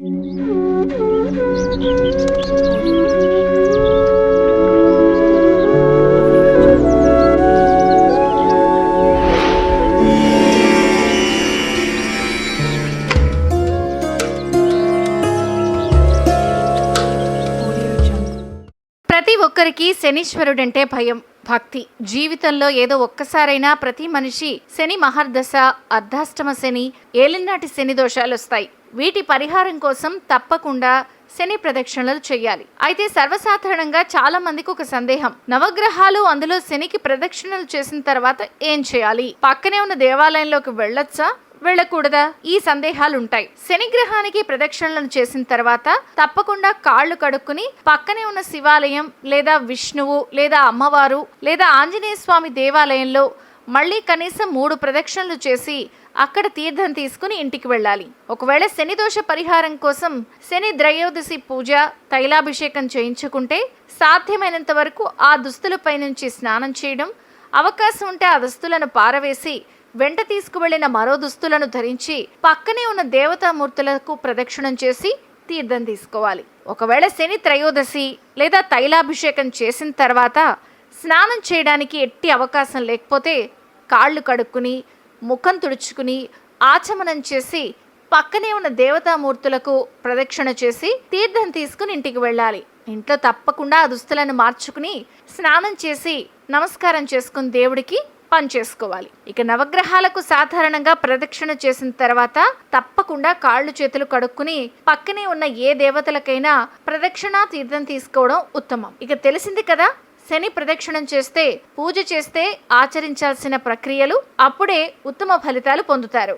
ప్రతి ఒక్కరికి శనీశ్వరుడంటే భయం. భక్తి. జీవితంలో ఏదో ఒక్కసారైనా ప్రతి మనిషి శని మహర్దశ అర్ధాష్టమ శని ఏలినాటి శని దోషాలు వస్తాయి. వీటి పరిహారం కోసం తప్పకుండా శని ప్రదక్షిణలు చేయాలి. అయితే సర్వసాధారణంగా చాలా మందికి ఒక సందేహం. నవగ్రహాలు అందులో శనికి ప్రదక్షిణలు చేసిన తర్వాత ఏం చేయాలి? పక్కనే ఉన్న దేవాలయంలోకి వెళ్ళొచ్చా? వెళ్ళకూడదా? ఈ సందేహాలు ఉంటాయి శనిగ్రహానికి ప్రదక్షిణలను చేసిన తర్వాత తప్పకుండా కాళ్ళు కడుక్కుని పక్కనే ఉన్న శివాలయం లేదా విష్ణువు లేదా అమ్మవారు లేదా ఆంజనేయ స్వామి దేవాలయంలో మళ్ళీ కనీసం మూడు ప్రదక్షిణలు చేసి అక్కడ తీర్థం తీసుకుని ఇంటికి వెళ్ళాలి. ఒకవేళ శని దోష పరిహారం కోసం శని త్రయోదశి పూజ తైలాభిషేకం చేయించుకుంటే సాధ్యమైనంత వరకు ఆ దుస్తులపై నుంచి స్నానం చేయడం అవకాశం ఉంటే ఆ దుస్తులను పారవేసి వెంట తీసుకువెళ్ళిన మరో దుస్తులను ధరించి పక్కనే ఉన్న దేవతామూర్తులకు ప్రదక్షిణం చేసి తీర్థం తీసుకోవాలి. ఒకవేళ శని త్రయోదశి లేదా తైలాభిషేకం చేసిన తర్వాత స్నానం చేయడానికి ఎట్టి అవకాశం లేకపోతే కాళ్ళు కడుక్కుని ముఖం తుడుచుకుని ఆచమనం చేసి పక్కనే ఉన్న దేవతామూర్తులకు ప్రదక్షిణ చేసి తీర్థం తీసుకుని ఇంటికి వెళ్ళాలి. ఇంట్లో తప్పకుండా ఆ దుస్తులను మార్చుకుని స్నానం చేసి నమస్కారం చేసుకుని దేవుడికి పని చేసుకోవాలి. ఇక నవగ్రహాలకు సాధారణంగా ప్రదక్షిణ చేసిన తర్వాత తప్పకుండా కాళ్ళు చేతులు కడుక్కుని పక్కనే ఉన్న ఏ దేవతలకైనా ప్రదక్షిణ తీర్థం తీసుకోవడం ఉత్తమం. ఇక తెలిసింది కదా శని ప్రదక్షిణం చేస్తే పూజ చేస్తే ఆచరించాల్సిన ప్రక్రియలు అప్పుడే ఉత్తమ ఫలితాలు పొందుతారు.